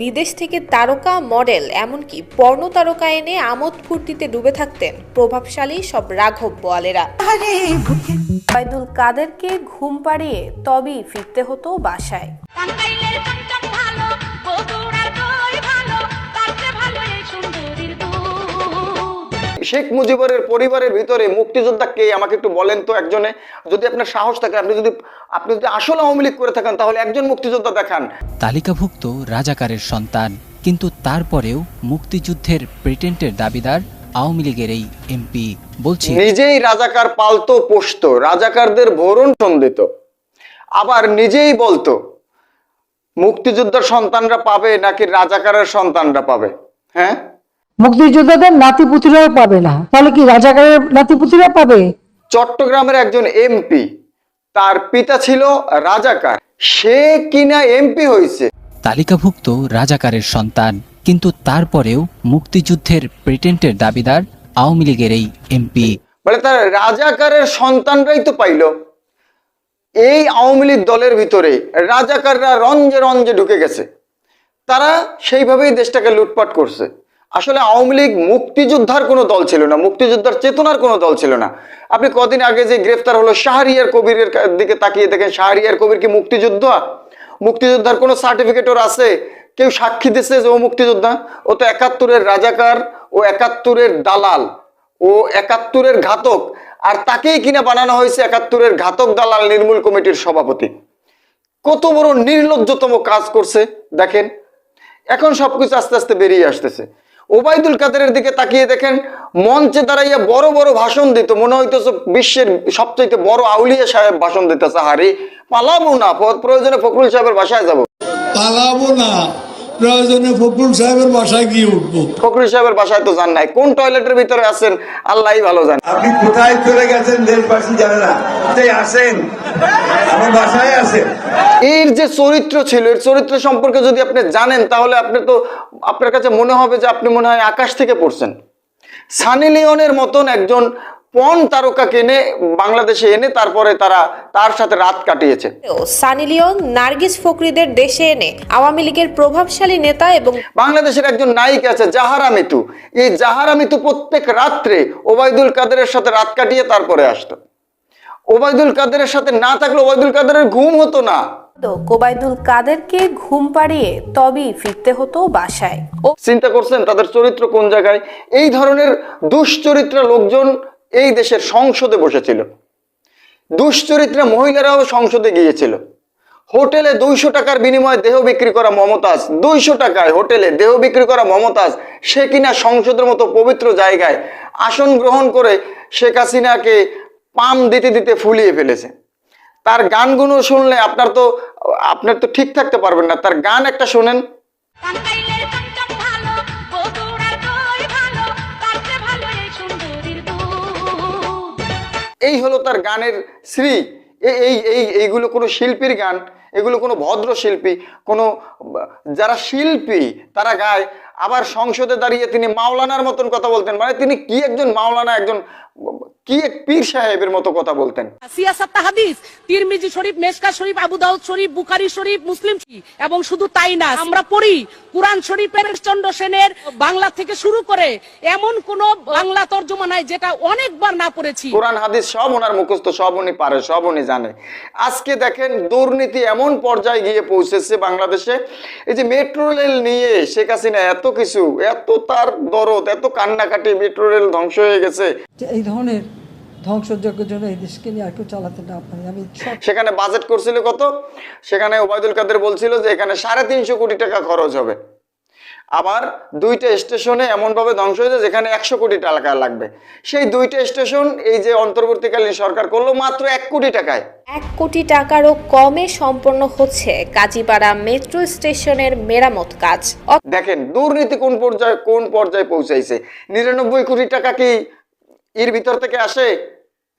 বিদেশ থেকে তারকা মডেল এমনকি পর্ণ তারকা এনে আমোদ ফুর্তিতে ডুবে থাকতেন প্রভাবশালী সব রাঘব বোয়ালেরা। বাইদুল কাদেরকে ঘুম পাড়িয়ে তবেই ফিরতে হতো বাসায়। শেখ মুজিবুরের পরিবারের ভিতরে মুক্তিযোদ্ধা কে? আমাকে একটু বলেন তো একজনে। যদি আপনার সাহস থাকে আপনি যদি আপনি যদি আসলে আওয়ামী লীগ করে থাকেন তাহলে একজন মুক্তিযোদ্ধা দেখান। তালিকাভুক্ত রাজাকারের সন্তান কিন্তু তারপরেও মুক্তিযুদ্ধের প্রেটেন্টের দাবিদার আওয়ামী লীগের এই এমপি। বলছি নিজেই রাজাকার পালতো পোষতো রাজাকারদের ভরণ সন্দিত আবার নিজেই বলতো মুক্তিযোদ্ধার সন্তানরা পাবে নাকি রাজাকারের সন্তানরা পাবে? হ্যাঁ? মুক্তিযোদ্ধাদের নাতিপুতিরাও পাবে না। তাহলে কি রাজাকারের নাতিপুতিরা পাবে? চট্টগ্রামের একজন এমপি তার পিতা ছিল রাজাকার। সে কিনা এমপি হয়েছে? তালিকাভুক্ত রাজাকারের সন্তান কিন্তু তারপরেও মুক্তিযুদ্ধের প্রেটেন্টের দাবিদার আওয়ামী লীগের এই এমপি। বলে তার রাজাকারের সন্তানরাই তো পাইল। এই আওয়ামী লীগ দলের ভিতরে রাজাকাররা রঞ্জে রঞ্জে ঢুকে গেছে। তারা সেইভাবেই দেশটাকে লুটপাট করছে। আসলে আওয়ামী লীগ মুক্তিযোদ্ধার কোনো দল ছিল না, মুক্তিযোদ্ধার চেতনার কোনো দল ছিল না। আপনি কদিন আগে যে গ্রেফতার হলো শাহরিয়ার কবিরের দিকে তাকিয়ে দেখেন, শাহরিয়ার কবির কি মুক্তিযোদ্ধা? মুক্তিযোদ্ধার কোনো সার্টিফিকেট ওর আছে? কেউ সাক্ষী দিচ্ছে যে ও মুক্তিযোদ্ধা? ও তো একাত্তরের রাজাকার, ও একাত্তরের দালাল, ও একাত্তরের ঘাতক। আর তাকেই কিনা বানানো হয়েছে একাত্তরের ঘাতক দালাল নির্মূল কমিটির সভাপতি। কত বড় নির্লজ্জতম কাজ করছে, দেখেন। এখন সবকিছু আস্তে আস্তে বেরিয়ে আসতেছে। ওবায়দুল কাদেরের দিকে তাকিয়ে দেখেন, মঞ্চে দাঁড়াইয়া বড় বড় ভাষণ দিত। মনে হইতেছে বিশ্বের সবচেয়ে বড় আউলিয়া সাহেব ভাষণ দিতেছে হারি। পালাবো না প্রয়োজনে ফখরুল সাহেবের বাসায় যাব। পালাবো না। প্রয়োজনে ফখরুল সাহেবের বাসায় গিয়ে উঠবো। ফখরুল সাহেবের বাসায় তো যান নাই। কোন টয়লেটের ভিতরে আছেন? আল্লাহই ভালো জান। আপনি কোথায় চলে গেছেন দেশবাসী জানে না। তাই আসেন। আমার বাসায় আছেন এর যে চরিত্র ছিল এর চরিত্র সম্পর্কে যদি আপনি জানেন তাহলে আপনি তো আপনার কাছে মনে হবে যে আপনি মনে হয় আকাশ থেকে পড়ছেন। সানি লিওনের মতন একজন পণ তারকাকে এনে বাংলাদেশে এনে তারপরে তারা তার সাথে রাত কাটিয়েছে। সানি লিওন নার্গিস ফকরিদের দেশে এনে আওয়ামী লীগের প্রভাবশালী নেতা এবং বাংলাদেশের একজন নায়িকা আছে জাহারা মিতু। এই জাহারা মিতু প্রত্যেক রাত্রে ওবায়দুল কাদেরের সাথে রাত কাটিয়ে তারপরে আসতো। ওবায়দুল কাদেরের সাথে না থাকলে ওবায়দুল কাদেরের ঘুম হতো না। কোবায়দুল কাদেরকে ঘুম পাড়িয়ে তবেই ফিরতে হতো বাসায়। ও চিন্তা করছেন তাদের চরিত্র কোন জায়গায়? এই ধরনের দুশ্চরিত্র লোকজন এই দেশের সংসদে বসেছিল। দুশ্চরিত্রা মহিলারাও সংসদে গিয়েছিল। হোটেলে দুইশো টাকার বিনিময়ে দেহ বিক্রি করা মমতাজ, দুইশো টাকায় হোটেলে দেহ বিক্রি করা মমতাজ, সে কিনা সংসদের মতো পবিত্র জায়গায় আসন গ্রহণ করে শেখ হাসিনাকে পাম দিতে দিতে ফুলিয়ে ফেলেছে। তার গানগুলো শুনলে আপনার তো আপনার তো ঠিক থাকতে পারবেন না। তার গান একটা শোনেন। এই হলো তার গানের শ্রী। এই এই, এইগুলো কোনো শিল্পীর গান, এগুলো কোনো ভদ্র শিল্পী, কোনো, যারা শিল্পী, তারা গায়। আবার সংসদে দাঁড়িয়ে তিনি মাওলানার মতন কথা বলতেন। মানে তিনি কি একজন মাওলানা, একজন কি এক পীর সাহেবের মতো কথা বলতেন? সিয়াসাত্তা হাদিস তিরমিজি শরীফ মেসকা শরীফ আবু দাউদ শরীফ বুখারী শরীফ মুসলিম এবং শুধু তাই না আমরা পড়ি কুরআন শরীফের চন্দ্র সেনের বাংলা থেকে শুরু করে এমন কোন বাংলা তর্জমা নাই যেটা অনেকবার না পড়েছি। কোরআন হাদিস সব ওনার মুখস্থ সব উনি পারে সব উনি জানে। আজকে দেখেন দুর্নীতি এমন পর্যায়ে গিয়ে পৌঁছেছে বাংলাদেশে। এই যে মেট্রো রেল নিয়ে শেখ হাসিনা এত কিছু এত তার দরদ এত কান্নাকাটি মেট্রো রেল ধ্বংস হয়ে গেছে। এই ধরনের ধ্বংসযজ্ঞের জন্য এই দেশকে নিয়ে আর কেউ চালাতে না পারে। আমি সেখানে বাজেট করছিল কত? সেখানে ওবায়দুল কাদের বলছিল যে এখানে সাড়ে তিনশো কোটি টাকা খরচ হবে। আবার দুইটা স্টেশনে এমনভাবে ধ্বংস হয়েছে যেখানে একশো কোটি টাকা লাগবে। সেই দুইটা স্টেশন এই যে অন্তর্বর্তীকালীন সরকার করল মাত্র এক কোটি টাকায়। এক কোটি টাকারও কমে সম্পন্ন হচ্ছে কাজীপাড়া মেট্রো স্টেশনের মেরামত কাজ। দেখেন দুর্নীতি কোন পর্যায়ে কোন পর্যায়ে পৌঁছাইছে? নিরানব্বই কোটি টাকা কি এর ভিতর থেকে আসে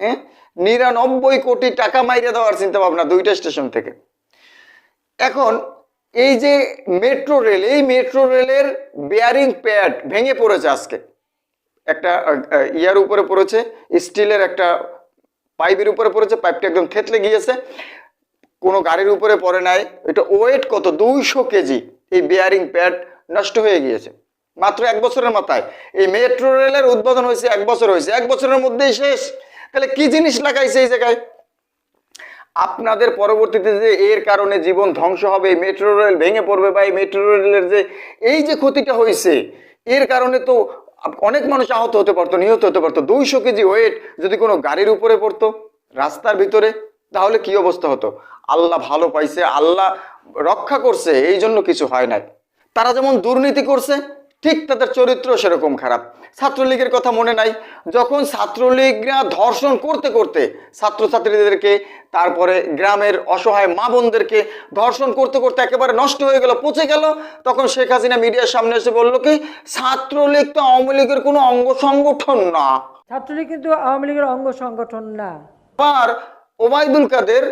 হ্যাঁ? নিরানব্বই কোটি টাকা মাইরে দেওয়ার চিন্তা ভাবনা দুইটা স্টেশন থেকে। এখন এই যে মেট্রো রেল, এই মেট্রো রেলের বেয়ারিং প্যাড ভেঙে পড়েছে আজকে। একটা ইয়ার উপরে পড়েছে, স্টিলের একটা পাইপের উপরে পড়েছে, পাইপটা একদম থেতলে গিয়েছে। কোনো গাড়ির উপরে পড়ে নাই। এটা ওয়েট কত? দুইশো কেজি এই বেয়ারিং প্যাড নষ্ট হয়ে গিয়েছে। মাত্র এক বছরের মাথায়। এই মেট্রো রেলের উদ্বোধন হয়েছে, এক বছর হয়েছে। এক বছরের মধ্যেই শেষ। তাহলে কি জিনিস লাগাইছে এই জায়গায়? আপনাদের পরবর্তীতে যে এর কারণে জীবন ধ্বংস হবে মেট্রো রেল ভেঙে পড়বে বা এই মেট্রো রেলের যে এই যে ক্ষতিটা হয়েছে, এর কারণে তো অনেক মানুষ আহত হতে পারতো, নিহত হতে পারতো। দুইশো কেজি ওয়েট যদি কোনো গাড়ির উপরে পড়তো, রাস্তার ভিতরে, তাহলে কি অবস্থা হতো? আল্লাহ ভালো পাইছে, আল্লাহ রক্ষা করছে এই জন্য কিছু হয় নাই। তারা যেমন দুর্নীতি করছে ঠিক তাদের চরিত্র সেরকম খারাপ। ছাত্রলীগের কথা মনে নাই। যখন ছাত্রলীগরা ধর্ষণ করতে করতে ছাত্রছাত্রীদেরকে তারপরে গ্রামের অসহায় মা বোনদেরকে ধর্ষণ করতে করতে একেবারে নষ্ট হয়ে গেল পচে গেল তখন শেখ হাসিনা মিডিয়ার সামনে এসে বলল কি ছাত্রলীগ তো আওয়ামী লীগের কোনো অঙ্গ সংগঠন না। ছাত্রলীগ কিন্তু আওয়ামী লীগের অঙ্গ সংগঠন না। আর ওবায়দুল কাদের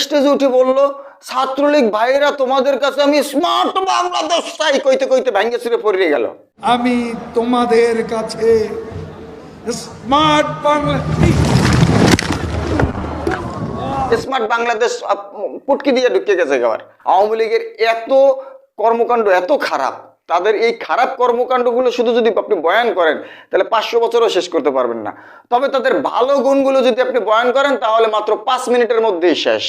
স্টেজে উঠে বলল ছাত্রলীগ ভাইরা তোমাদের কাছে আমি স্মার্ট বাংলাদেশ চাই কইতে কইতে ভেঙ্গে ছিঁড়ে পড়ে গেল। আমি তোমাদের কাছে স্মার্ট বাংলা স্মার্ট বাংলাদেশ পুটকি দিয়ে ঢুকে গেছে একেবারে। আওয়ামী লীগের এত কর্মকাণ্ড এত খারাপ তাদের এই খারাপ কর্মকাণ্ডগুলো শুধু যদি আপনি বয়ান করেন তাহলে পাঁচশো বছরও শেষ করতে পারবেন না। তবে তাদের ভালো গুণগুলো যদি আপনি বয়ান করেন তাহলে মাত্র পাঁচ মিনিটের মধ্যেই শেষ।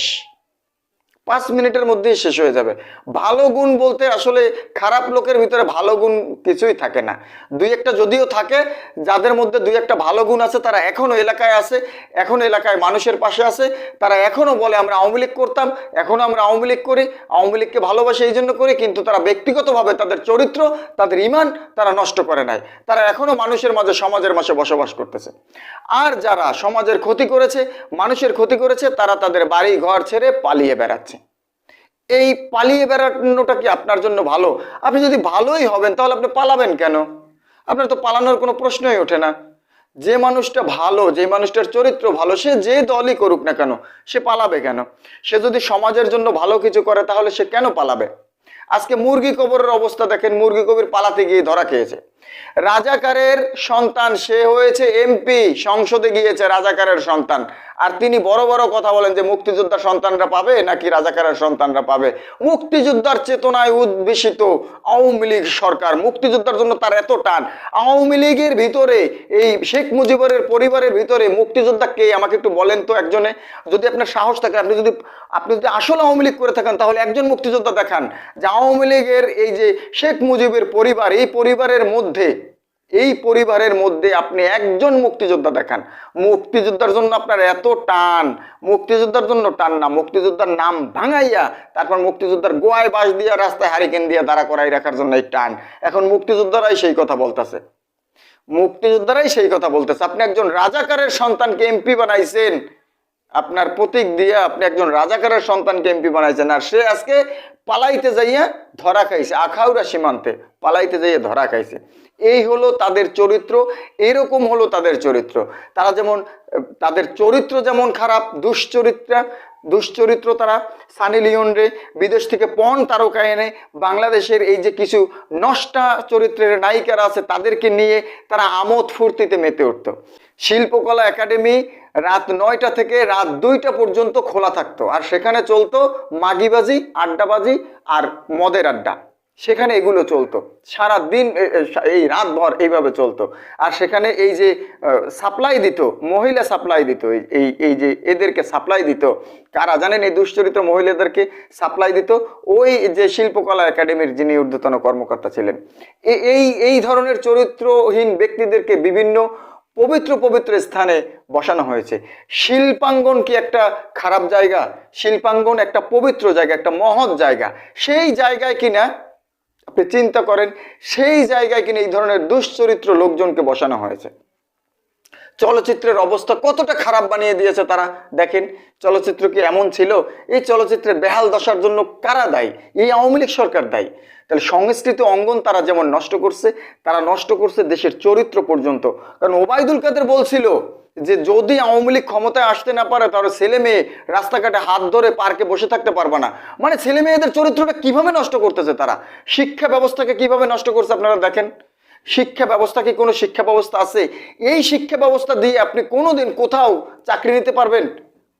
পাঁচ মিনিটের মধ্যেই শেষ হয়ে যাবে। ভালো গুণ বলতে আসলে খারাপ লোকের ভিতরে ভালো গুণ কিছুই থাকে না। দুই একটা যদিও থাকে, যাদের মধ্যে দুই একটা ভালো গুণ আছে, তারা এখনও এলাকায় আছে, এখনও এলাকায় মানুষের পাশে আছে, তারা এখনও বলে, আমরা আওয়ামী লীগ করতাম এখনও আমরা আওয়ামী লীগ করি, আওয়ামী লীগকে ভালোবাসি এই জন্য করি, কিন্তু তারা ব্যক্তিগতভাবে তাদের চরিত্র, তাদের ইমান, তারা নষ্ট করে নাই। তারা এখনও মানুষের মাঝে, সমাজের মাঝে বসবাস করতেছে। আর যারা সমাজের ক্ষতি করেছে, মানুষের ক্ষতি করেছে, তারা তাদের বাড়ি ঘর ছেড়ে পালিয়ে বেড়াচ্ছে। এই পালিয়ে বেড়ানোটা কি আপনার জন্য ভালো? আপনি যদি ভালোই হবেন, তাহলে আপনি পালাবেন কেন? আপনার তো পালানোর কোনো প্রশ্নই ওঠে না। যে মানুষটা ভালো, যে মানুষটার চরিত্র ভালো, সে যে দলই করুক না কেন, সে পালাবে কেন? সে যদি সমাজের জন্য ভালো কিছু করে, তাহলে সে কেন পালাবে? আজকে মুরগি কবরের অবস্থা দেখেন, মুরগি কবির পালাতে গিয়ে ধরা খেয়েছে। রাজাকারের সন্তান, সে হয়েছে এমপি, সংসদে গিয়েছে রাজাকারের সন্তান। আর তিনি বড় বড় কথা বলেন যে মুক্তিযোদ্ধার সন্তানরা পাবে নাকি রাজাকারের সন্তানরা পাবে? মুক্তিযোদ্ধার চেতনায় উদ্বেষিত আওয়ামী লীগ সরকার। মুক্তিযোদ্ধার জন্য তার এত টান। আওয়ামী লীগের ভিতরে, এই শেখ মুজিবরের পরিবারের ভিতরে মুক্তিযোদ্ধা কে? আমাকে একটু বলেন তো একজনে। যদি আপনার সাহস থাকে, আপনি যদি আপনি যদি আসলে আওয়ামী লীগ করে থাকেন, তাহলে একজন মুক্তিযোদ্ধা দেখান। যে আওয়ামী লীগের এই যে শেখ মুজিবের পরিবার, এই পরিবারের মধ্যে এই পরিবারের মধ্যে আপনি একজন মুক্তিযোদ্ধা দেখান। মুক্তিযোদ্ধার জন্য আপনার এত টান, মুক্তিযোদ্ধার জন্য টান না, মুক্তিযোদ্ধার নাম ভাঙাইয়া, তারপর মুক্তিযোদ্ধার গোয়ায় বাস দিয়া, রাস্তায় হারিকেন দিয়া দাঁড়া করাই রাখার জন্য এই টান। এখন মুক্তিযোদ্ধারাই সেই কথা বলতেছে। মুক্তিযোদ্ধারাই সেই কথা বলতেছে। আপনি একজন রাজাকারের সন্তানকে এমপি বানাইছেন। আপনার প্রতীক দিয়ে আপনি একজন রাজাকারের সন্তানকে এমপি বানাইছেন, আর সে আজকে পালাইতে যাইয়া ধরা খাইছে, আখাউড়া সীমান্তে পালাইতে যাইয়া ধরা খাইছে। এই হলো তাদের চরিত্র, এরকম হলো তাদের চরিত্র। তারা যেমন, তাদের চরিত্র যেমন খারাপ, দুশ্চরিত্রা, দুশ্চরিত্র তারা, সানি লিওন রে, বিদেশ থেকে পণ তারকা এনে বাংলাদেশের এই যে কিছু নষ্টা চরিত্রের নায়িকারা আছে, তাদেরকে নিয়ে তারা আমোদ ফুর্তিতে মেতে উঠত। শিল্পকলা একাডেমি রাত নয়টা থেকে রাত দুইটা পর্যন্ত খোলা থাকতো। আর সেখানে চলতো মাগিবাজি, আড্ডাবাজি আর মদের আড্ডা। সেখানে এগুলো চলতো। সারা দিন এই রাতভর এইভাবে চলতো। আর সেখানে এই যে সাপ্লাই দিত, মহিলা সাপ্লাই দিত, এই- এই যে এদেরকে সাপ্লাই দিত, কারা জানেন এই দুশ্চরিত্র মহিলাদেরকে সাপ্লাই দিত? ওই যে শিল্পকলা একাডেমির যিনি ঊর্ধ্বতন কর্মকর্তা ছিলেন। এই এই ধরনের চরিত্রহীন ব্যক্তিদেরকে বিভিন্ন পবিত্র পবিত্র স্থানে বসানো হয়েছে। শিল্পাঙ্গন কি একটা খারাপ জায়গা? শিল্পাঙ্গন একটা পবিত্র জায়গা, একটা মহৎ জায়গা। সেই জায়গায় কিনা আপনি চিন্তা করেন, সেই জায়গায় কিনা এই ধরনের দুশ্চরিত্র লোকজনকে বসানো হয়েছে। চলচ্চিত্রের অবস্থা কতটা খারাপ বানিয়ে দিয়েছে তারা? দেখেন, চলচ্চিত্র কি এমন ছিল? এই চলচ্চিত্রের বেহাল দশার জন্য কারা দায়ী? এই আওয়ামী লীগ সরকার দায়ী। তাহলে সংস্কৃতি অঙ্গন তারা যেমন নষ্ট করছে, তারা নষ্ট করছে দেশের চরিত্র পর্যন্ত। কারণ ওবায়দুল কাদের বলছিল যে, যদি আওয়ামী লীগ ক্ষমতায় আসতে না পারে, তাহলে ছেলে মেয়ে রাস্তাঘাটে হাত ধরে পার্কে বসে থাকতে পারবে না। মানে ছেলে মেয়েদের চরিত্রটা কীভাবে নষ্ট করতেছে তারা? শিক্ষা ব্যবস্থাকে কীভাবে নষ্ট করছে আপনারা দেখেন। শিক্ষা ব্যবস্থা কি কোনো শিক্ষা ব্যবস্থা আছে? এই শিক্ষা ব্যবস্থা দিয়ে আপনি কোনোদিন কোথাও চাকরি নিতে পারবেন,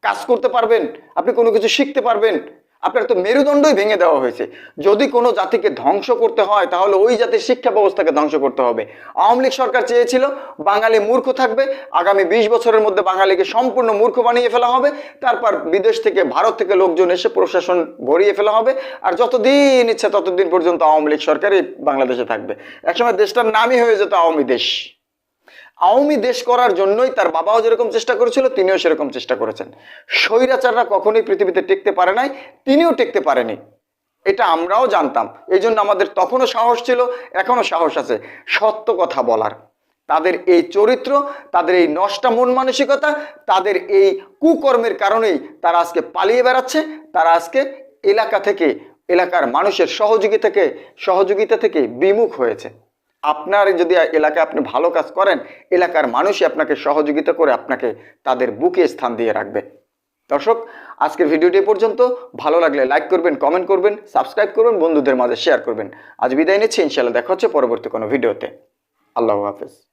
কাজ করতে পারবেন, আপনি কোনো কিছু শিখতে পারবেন। আপনার তো মেরুদণ্ডই ভেঙে দেওয়া হয়েছে। যদি কোনো জাতিকে ধ্বংস করতে হয়, তাহলে ওই জাতির শিক্ষা ব্যবস্থাকে ধ্বংস করতে হবে। আওয়ামী লীগ সরকার চেয়েছিল, বাঙালি মূর্খ থাকবে, আগামী বিশ বছরের মধ্যে বাঙালিকে সম্পূর্ণ মূর্খ বানিয়ে ফেলা হবে, তারপর বিদেশ থেকে, ভারত থেকে লোকজন এসে প্রশাসন ভরিয়ে ফেলা হবে, আর যতদিন ইচ্ছে ততদিন পর্যন্ত আওয়ামী লীগ সরকারই বাংলাদেশে থাকবে। একসময় দেশটার নামই হয়ে যেত আওয়ামী দেশ। আওয়ামী দেশ করার জন্যই তার বাবাও যেরকম চেষ্টা করেছিল, তিনিও সেরকম চেষ্টা করেছেন। স্বৈরাচাররা কখনোই পৃথিবীতে টিকতে পারে নাই, তিনিও টিকতে পারেনি। এটা আমরাও জানতাম। এই জন্য আমাদের তখনও সাহস ছিল, এখনও সাহস আছে সত্য কথা বলার। তাদের এই চরিত্র, তাদের এই নষ্টা মন মানসিকতা, তাদের এই কুকর্মের কারণেই তারা আজকে পালিয়ে বেড়াচ্ছে, তারা আজকে এলাকা থেকে, এলাকার মানুষের সহযোগিতা থেকে সহযোগিতা থেকে বিমুখ হয়েছে। আপনার যদি এলাকায় আপনি ভালো কাজ করেন, এলাকার মানুষই আপনাকে সহযোগিতা করে আপনাকে তাদের বুকে স্থান দিয়ে রাখবে। দর্শক, আজকের ভিডিওটি পর্যন্ত। ভালো লাগলে লাইক করবেন, কমেন্ট করবেন, সাবস্ক্রাইব করবেন, বন্ধুদের মাঝে শেয়ার করবেন। আজ বিদায় নিচ্ছি ইনশাল্লাহ দেখা হচ্ছে পরবর্তী কোনো ভিডিওতে। আল্লাহ হাফেজ।